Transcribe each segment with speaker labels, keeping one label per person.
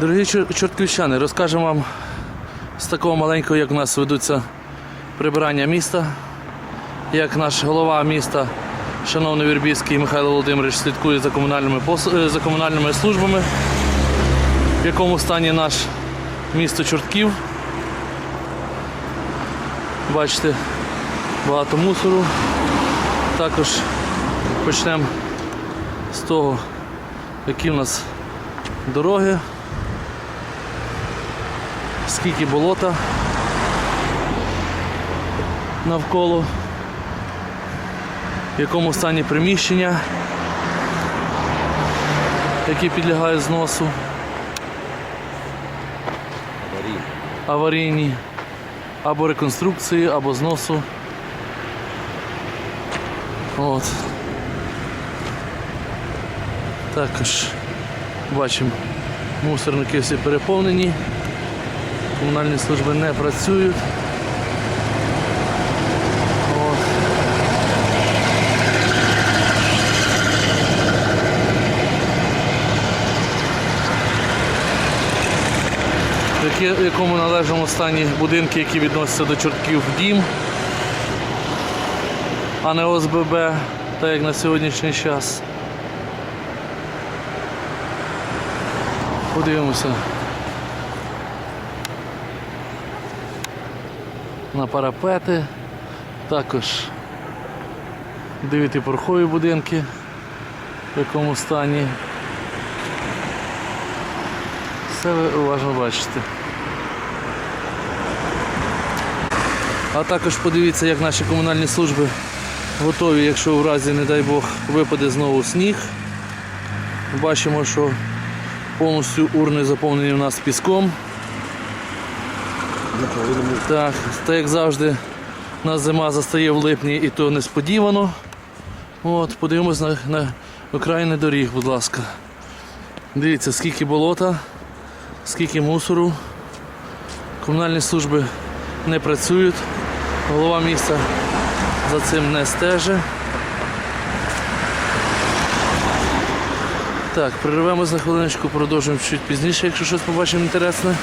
Speaker 1: Дорогі чор- чортківчани, розкажемо вам з такого маленького, як у нас ведуться прибирання міста, як наш голова міста, шановний Вірбійський Михайло Володимирович, слідкує за комунальними, пос- е, за комунальними службами, в якому стані наш місто Чортків. Бачите, багато мусору. Також почнемо з того, які в нас дороги, скільки болота навколо, в якому стані приміщення, які підлягають зносу, аварійні, або реконструкції, або зносу. От. Також бачимо, мусорники всі переповнені, комунальні служби не працюють. В якому належному стані будинки, які відносяться до чортків дім, а не ОСББ, так як на сьогоднішній час. Подивимося на парапети, також дев'ятиповерхові будинки, в якому стані. Все ви уважно бачите. А також подивіться, як наші комунальні служби готові, якщо в разі, не дай Бог, випаде знову сніг. Бачимо, що повністю урни заповнені у нас піском. Так, так як завжди, нас зима застає в липні і то несподівано. От, подивимось на, на окраїни доріг, будь ласка. Дивіться, скільки болота, скільки мусору. Комунальні служби не працюють. Голова міста за цим не стежить. Так, перервемось на хвилиночку, продовжуємо чуть пізніше, якщо щось побачимо інтересне.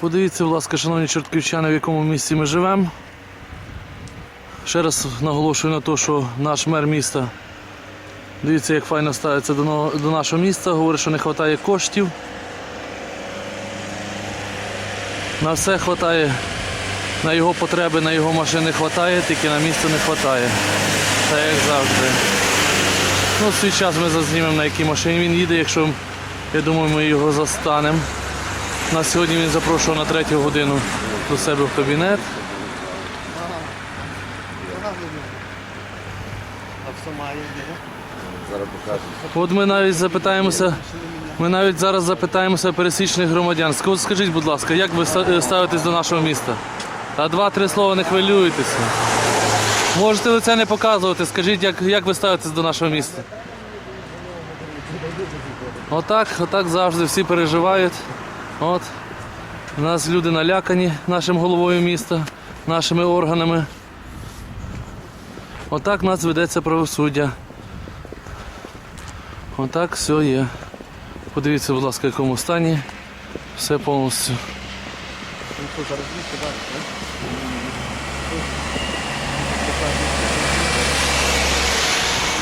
Speaker 1: Подивіться, будь ласка, шановні чортківчани, в якому місці ми живемо. Ще раз наголошую на те, що наш мер міста, дивіться, як файно ставиться до, нашого міста, говорить, що не вистачає коштів. На все вистачає, на його потреби, на його машини вистачає, тільки на місто не вистачає. Так як завжди. Ну, свій час ми зазнімемо, на якій машині він їде, якщо я думаю, ми його застанемо. На сьогодні він запрошував на третю годину до себе в кабінет. От ми навіть запитаємося, ми навіть зараз запитаємося пересічних громадян. Скажіть, будь ласка, як ви ставитесь до нашого міста? А два-три слова не хвилюйтеся. Можете лице не показувати, скажіть, як, як ви ставитесь до нашого міста? Отак, отак завжди всі переживають. От. У нас люди налякані нашим головою міста, нашими органами. Отак нас ведеться правосуддя. Отак все є. Подивіться, будь ласка, в якому стані. Все повністю.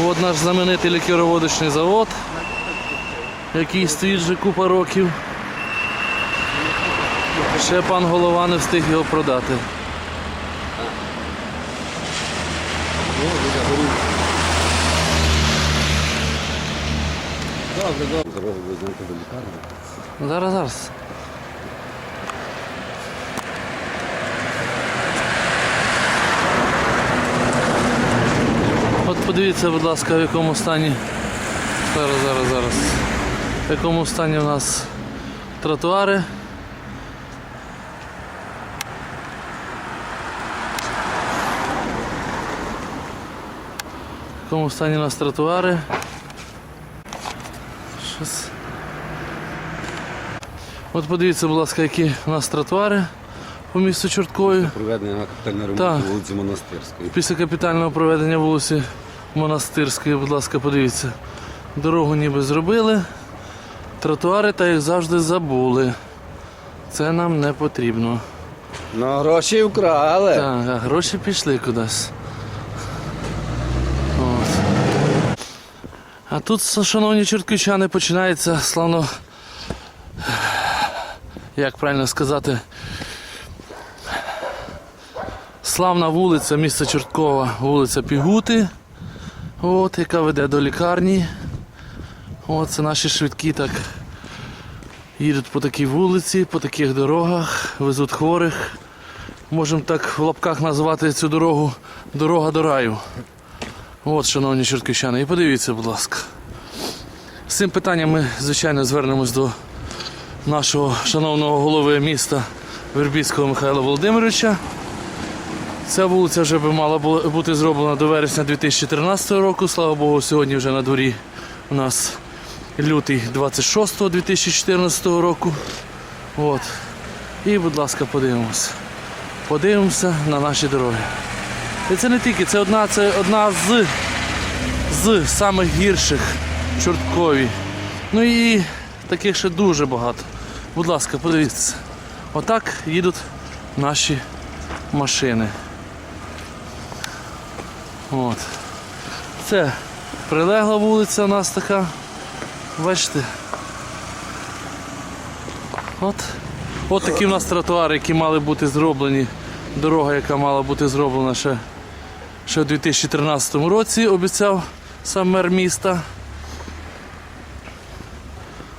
Speaker 1: От наш знаменитий лікероводочний завод, який стоїть вже купа років. Ще пан голова не встиг його продати.
Speaker 2: Добре, добре. Зараз.
Speaker 1: Зараз, подивіться, будь ласка, в якому стані. Зараз, зараз, зараз. В якому стані у нас тротуари. В якому стані у нас тротуари. Щось. От подивіться, будь ласка, які у нас тротуари по місту Чорткові.
Speaker 2: Проведення капітального ремонту вулиці Монастирської.
Speaker 1: Після капітального проведення вулиці Монастирської, будь ласка, подивіться. Дорогу ніби зробили. Тротуари, та як завжди, забули. Це нам не потрібно.
Speaker 2: Ну, гроші вкрали.
Speaker 1: Так, а гроші пішли кудись. От. А тут, шановні чортківчани, починається славно. Як правильно сказати? Славна вулиця міста Чорткова, вулиця Пігути, от, яка веде до лікарні. От, це наші швидкі так їдуть по такій вулиці, по таких дорогах, везуть хворих. Можемо так в лапках назвати цю дорогу дорога до раю. От, шановні чортківчани, і подивіться, будь ласка. З цим питанням ми, звичайно, звернемось до нашого шановного голови міста Вербійського Михайла Володимировича. Ця вулиця вже би мала бути зроблена до вересня 2013 року. Слава Богу, сьогодні вже на дворі у нас лютий 26 2014 року. От. І, будь ласка, подивимось. Подивимося на наші дороги. І це не тільки, це одна, це одна з, з самих гірших Чорткові. Ну і таких ще дуже багато. Будь ласка, подивіться. Отак їдуть наші машини. От. Це прилегла вулиця у нас така. Бачите? От. От такі в нас тротуари, які мали бути зроблені. Дорога, яка мала бути зроблена ще, ще у 2013 році, обіцяв сам мер міста.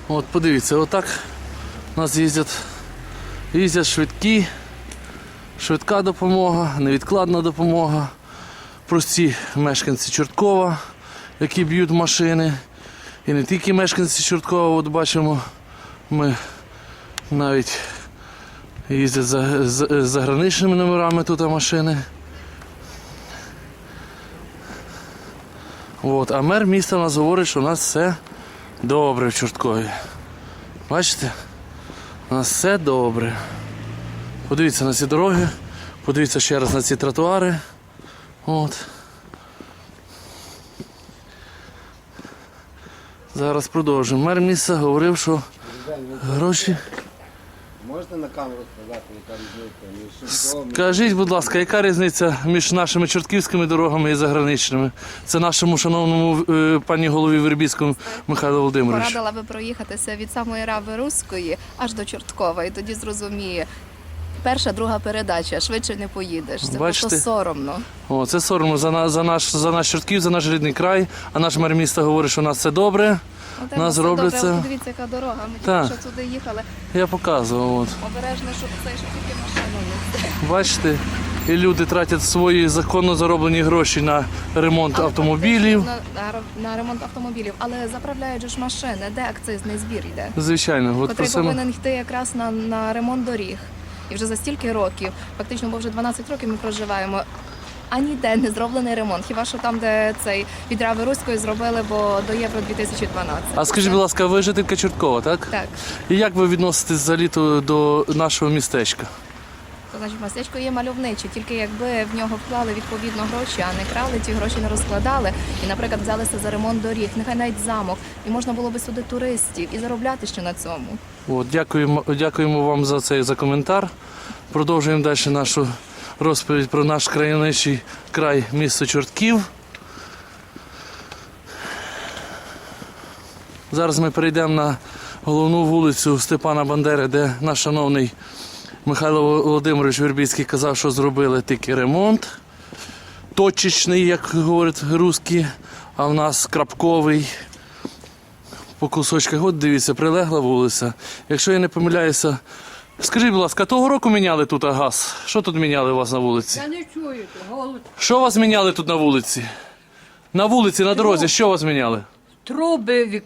Speaker 1: От подивіться, отак у нас їздять, їздять швидкі, швидка допомога, невідкладна допомога, прості мешканці Чорткова, які б'ють машини. І не тільки мешканці Чорткова, от бачимо, ми навіть їздять за, з з заграничними номерами тут машини. От, а мер міста нас говорить, що у нас все добре в Чорткові. Бачите? У нас все добре. Подивіться на ці дороги, подивіться ще раз на ці тротуари. От. Зараз продовжимо. Мер міста говорив, що гроші.
Speaker 2: Можете на камеру сказати, яка різниця між
Speaker 1: Скажіть, будь ласка, яка різниця між нашими чортківськими дорогами і заграничними? Це нашому шановному е, пані голові Вербійському Михайлу Володимировичу.
Speaker 3: Порадила би проїхатися від самої Рави Руської аж до Чорткова, і тоді зрозуміє. Перша, друга передача, швидше не поїдеш. Це
Speaker 1: Бачите?
Speaker 3: просто соромно.
Speaker 1: О, це соромно за, на- за, наш, за наш Чортків, за наш рідний край, а наш мер міста говорить, що у нас все добре.
Speaker 3: От
Speaker 1: Нас
Speaker 3: все
Speaker 1: роблять
Speaker 3: добре,
Speaker 1: це.
Speaker 3: от Подивіться, яка дорога. Ми
Speaker 1: Так.
Speaker 3: тільки що туди їхали.
Speaker 1: Я показував. От.
Speaker 3: Обережно, щоб цей щоб тільки машину не
Speaker 1: Бачите? І люди тратять свої законно зароблені гроші на ремонт
Speaker 3: Але
Speaker 1: автомобілів.
Speaker 3: фактично На, на, на ремонт автомобілів, але заправляють же ж машини, де акцизний збір йде,
Speaker 1: Звичайно, от про
Speaker 3: котрий
Speaker 1: це ми-
Speaker 3: повинен йти якраз на, на ремонт доріг. І вже за стільки років, фактично, бо вже 12 років ми проживаємо. А ніде не зроблений ремонт. Хіба що там, де цей від Рави Руської зробили, бо до Євро 2012.
Speaker 1: А скажіть, будь ласка, ви жителька Чорткова, так?
Speaker 3: Так,
Speaker 1: І як ви відноситесь взагалі літо до нашого містечка?
Speaker 3: Значить містечко є мальовниче, тільки якби в нього вклали відповідно гроші, а не крали, ті гроші не розкладали. І, наприклад, взялися за ремонт доріг, нехай навіть замок, і можна було би сюди туристів і заробляти ще на цьому.
Speaker 1: От, дякуємо, дякуємо вам за цей за коментар. Продовжуємо далі нашу розповідь про наш краєничий край місто Чортків. Зараз ми перейдемо на головну вулицю Степана Бандери, де наш шановний Михайло Володимирович Вербіцький казав, що зробили тільки ремонт. Точечний, як говорять русські, а в нас крапковий по кусочках. От дивіться, прилегла вулиця. Якщо я не помиляюся, скажіть, будь ласка, того року міняли тут газ? Що тут міняли у вас на вулиці?
Speaker 4: Я не чую, голод.
Speaker 1: Що вас міняли тут на вулиці? На вулиці, на дорозі, що вас міняли?
Speaker 4: Труби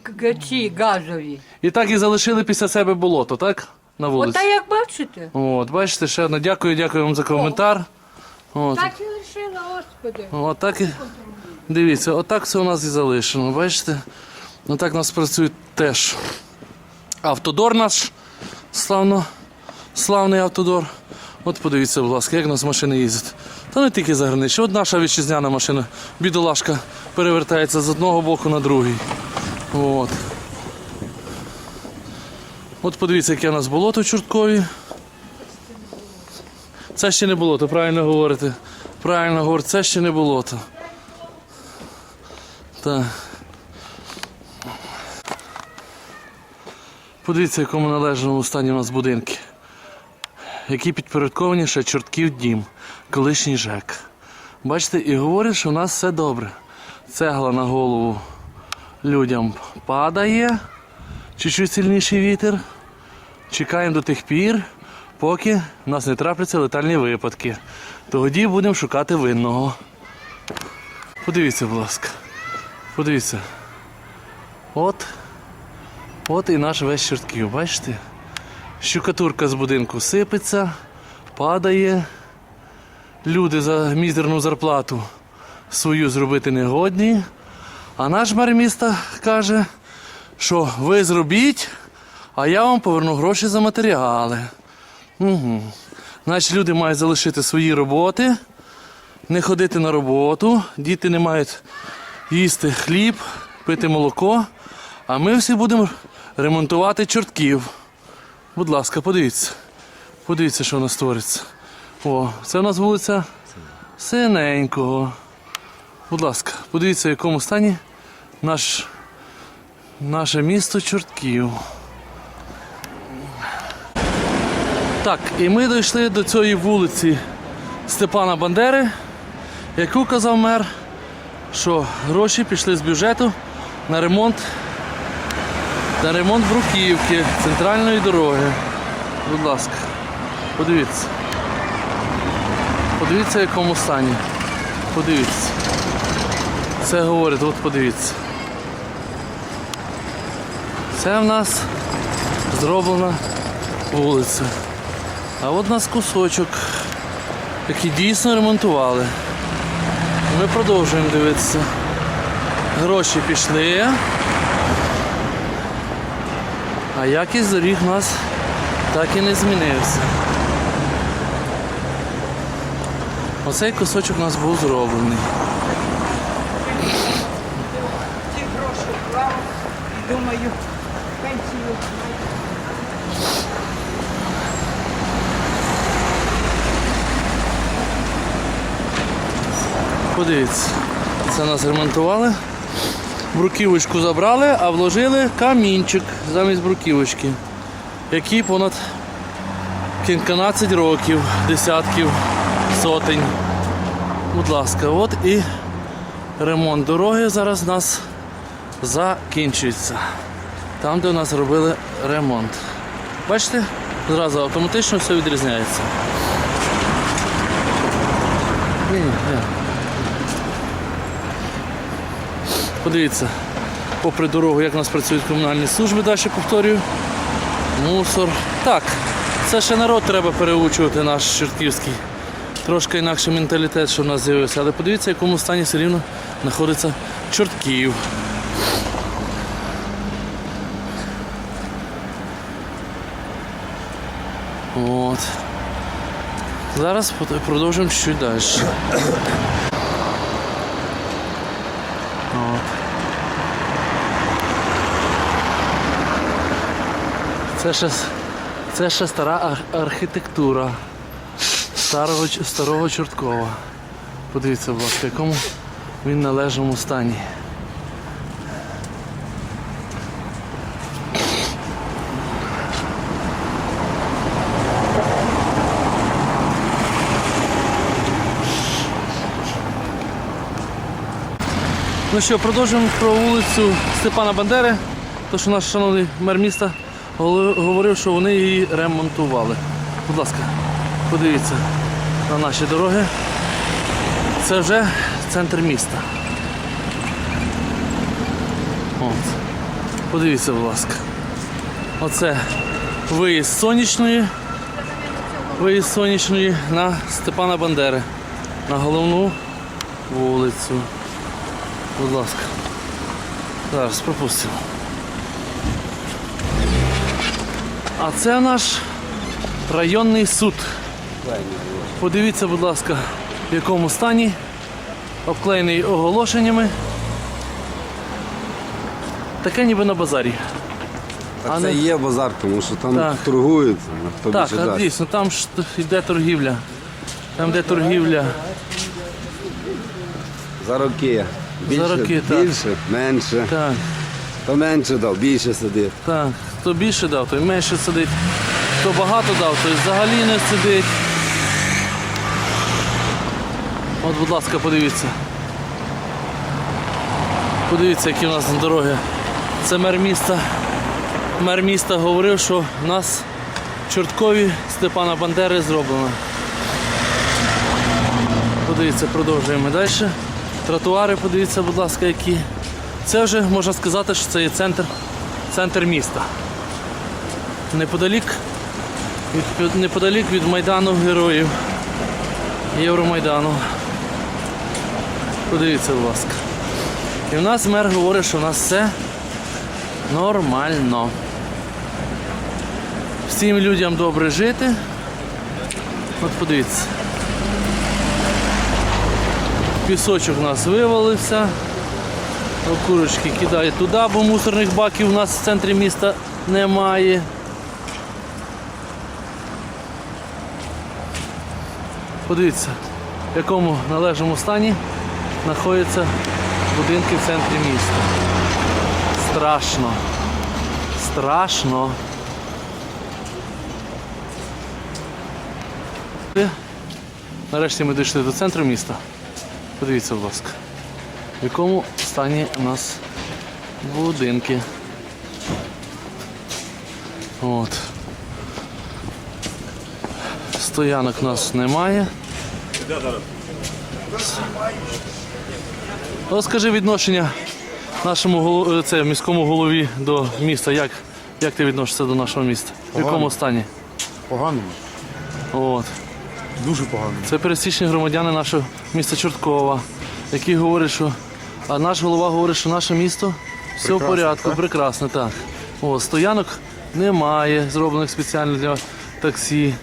Speaker 4: ці газові.
Speaker 1: І так і залишили після себе болото, так? На вулиці.
Speaker 4: Ота як бачите,
Speaker 1: От, бачите, ще одне. Дякую, дякую вам за коментар. От.
Speaker 4: так і лишила, господи.
Speaker 1: Отак і дивіться, отак все у нас і залишено. Бачите? Отак у нас працює теж. Автодор наш славно, славний автодор. От подивіться, будь ласка, як у нас машини їздять. Та не тільки заграничні. От наша вітчизняна машина, бідолашка, перевертається з одного боку на другий. От. От подивіться, яке у нас болото в Чорткові. Це ще не болото, правильно говорите. Правильно говорите, це ще не болото. Так. Подивіться, в якому належному стані у нас будинки. Які підпорядковані ще чортків дім, колишній ЖЕК. Бачите, і говорять, що у нас все добре. Цегла на голову людям падає, чуть-чуть сильніший вітер. Чекаємо до тих пір, поки в нас не трапляться летальні випадки. Тоді будемо шукати винного. Подивіться, будь ласка. Подивіться. От. От і наш весь чортків, бачите? Щукатурка з будинку сипеться, падає. Люди за мізерну зарплату свою зробити не годні. А наш мер міста каже, що ви зробіть, а я вам поверну гроші за матеріали. Угу. Значить, люди мають залишити свої роботи, не ходити на роботу, діти не мають їсти хліб, пити молоко, а ми всі будемо ремонтувати чортків. Будь ласка, подивіться. Подивіться, що у нас твориться. О, це у нас вулиця Синенького. Будь ласка, подивіться, в якому стані наш, наше місто Чортків. Так, і ми дійшли до цієї вулиці Степана Бандери, яку казав мер, що гроші пішли з бюджету на ремонт, на ремонт бруківки центральної дороги. Будь ласка, подивіться. Подивіться, в якому стані. Подивіться. Це говорить, от подивіться. Це в нас зроблена вулиця. А от у нас кусочок, який дійсно ремонтували. Ми продовжуємо дивитися. Гроші пішли. А якість доріг у нас так і не змінився. Оцей кусочок у нас був зроблений.
Speaker 4: Ці гроші вклав, думаю, пенсію.
Speaker 1: Подивіться, це нас ремонтували. Бруківочку забрали, а вложили камінчик замість бруківочки, який понад кільканадцять років, десятків, сотень. Будь ласка, от і ремонт дороги зараз у нас закінчується. Там, де у нас робили ремонт. Бачите, зразу автоматично все відрізняється. Ні, ні. Подивіться, попри дорогу, як у нас працюють комунальні служби, далі повторюю. Мусор. Так, це ще народ треба переучувати наш чортківський. Трошки інакший менталітет, що в нас з'явився. Але подивіться, в якому стані все рівно знаходиться чортків. От. Зараз продовжуємо чуть далі. От. Це ще, це ще стара архітектура старого, старого Чорткова. Подивіться, будь ласка, якому він належному стані. Ну що, продовжуємо про вулицю Степана Бандери. То, що наш шановний мер міста говорив, що вони її ремонтували. Будь ласка, подивіться на наші дороги. Це вже центр міста. От. Подивіться, будь ласка. Оце виїзд сонячної. Виїзд сонячної на Степана Бандери. На головну вулицю. Будь ласка. Зараз пропустимо. А це наш районний суд. Подивіться, будь ласка, в якому стані. Обклеєний оголошеннями. Таке ніби на базарі.
Speaker 2: Так
Speaker 1: А
Speaker 2: це
Speaker 1: не-
Speaker 2: є базар, тому що там
Speaker 1: Так.
Speaker 2: торгуються. ну, Хто
Speaker 1: Так,
Speaker 2: більше
Speaker 1: а дійсно, там ж йде торгівля. Там де торгівля.
Speaker 2: За роки. Більше,
Speaker 1: роки, так.
Speaker 2: більше, менше.
Speaker 1: Так,
Speaker 2: То менше дав, більше сидить.
Speaker 1: так. Хто більше дав, той менше сидить. Хто багато дав, той взагалі не сидить. От, будь ласка, подивіться. Подивіться, які у нас дороги. Це мер міста. Мер міста говорив, що в нас Чорткові Степана Бандери зроблено. Подивіться, продовжуємо далі. Тротуари, подивіться, будь ласка, які. Це вже можна сказати, що це є центр, центр міста. Неподалік від, неподалік від Майдану Героїв. Євромайдану. Подивіться, будь ласка. І в нас мер говорить, що в нас все нормально. Всім людям добре жити. От подивіться. Пісочок у нас вивалився. Окурочки кидають туди, бо мусорних баків у нас в центрі міста немає. Подивіться, в якому належному стані знаходяться будинки в центрі міста. Страшно. Страшно. Нарешті ми дійшли до центру міста. Подивіться, будь ласка, в якому стані у нас будинки. От. Стоянок у нас немає. Розкажи відношення нашому е, це, міському голові до міста. Як, як ти відносишся до нашого міста? В якому стані?
Speaker 5: Погано,
Speaker 1: От.
Speaker 5: Дуже погано.
Speaker 1: Це пересічні громадяни нашого міста Чорткова, які говорять, що а наш голова говорить, що наше місто все в порядку,
Speaker 5: так?
Speaker 1: прекрасно, так. О, стоянок немає, зроблених спеціально для таксі.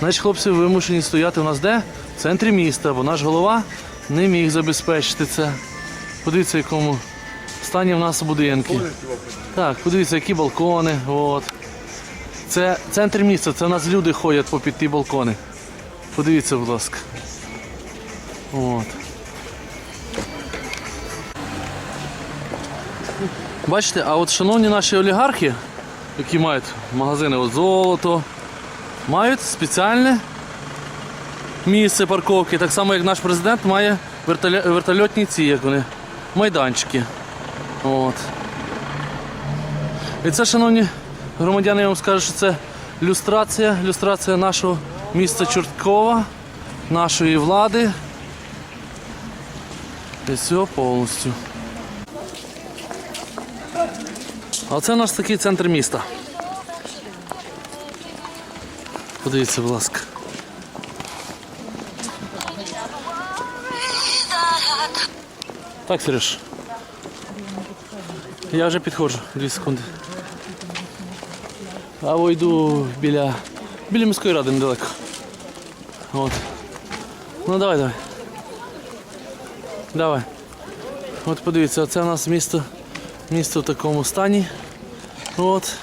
Speaker 1: Значить, хлопці вимушені стояти у нас де? В центрі міста, бо наш голова не міг забезпечити це. Подивіться, в якому стані в нас будинки. Так, подивіться, які балкони. От. Це центр міста, це у нас люди ходять по під ті балкони. Подивіться, будь ласка. От. Бачите, а от шановні наші олігархи, які мають магазини от золото, мають спеціальне місце парковки, так само як наш президент має вертольотні ці, як вони, майданчики. От. І це, шановні громадяни, я вам скажу, що це люстрація, люстрація нашого міста Чорткова, нашої влади. І все повністю. А це у нас такий центр міста. Подивіться, будь ласка. Так, Сереж. Я вже підходжу, дві секунди. А во йду біля, біля міської ради недалеко. От. Ну давай, давай. Давай. От подивіться, це у нас місто, місто в такому стані. От.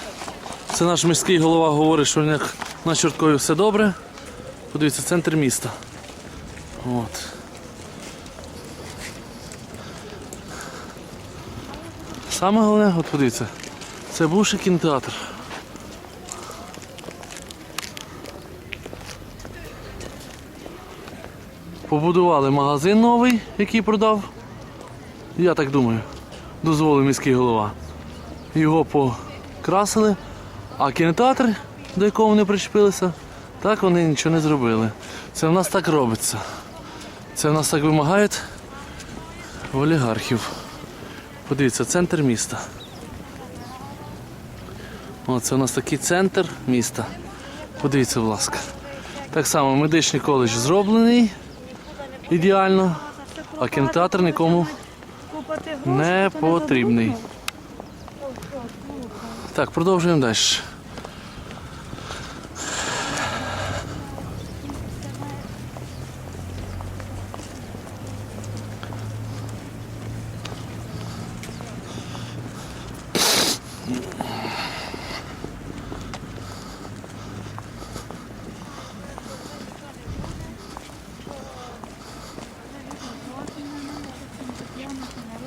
Speaker 1: Це наш міський голова говорить, що в них на Чорткові все добре. Подивіться, центр міста. От. Саме головне, от подивіться, це бувший кінотеатр. Побудували магазин новий, який продав. Я так думаю, дозволив міський голова. Його покрасили, а кінотеатр, до якого вони причепилися, так вони нічого не зробили. Це в нас так робиться. Це в нас так вимагають олігархів. Подивіться, центр міста. О, це у нас такий центр міста. Подивіться, будь ласка. Так само медичний коледж зроблений ідеально, а кінотеатр нікому не потрібний. Так, продовжуємо далі.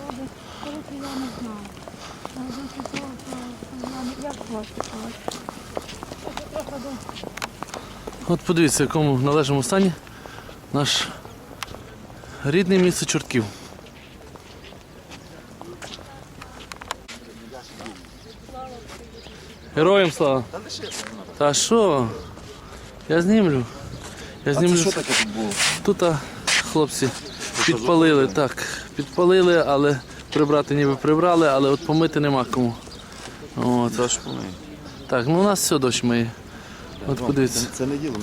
Speaker 6: Коротше, я не знаю. Я?
Speaker 1: От подивіться, в якому належному стані наш рідне місце чортків. Героям слава! Та що? Я знімлю. Я знімлю.
Speaker 5: що таке тут було?
Speaker 1: Тут а, хлопці підпалили, так. Підпалили, але прибрати ніби прибрали, але от помити нема кому. От. Так, ну у нас все дощ миє. От подивіться.
Speaker 5: Це не діло,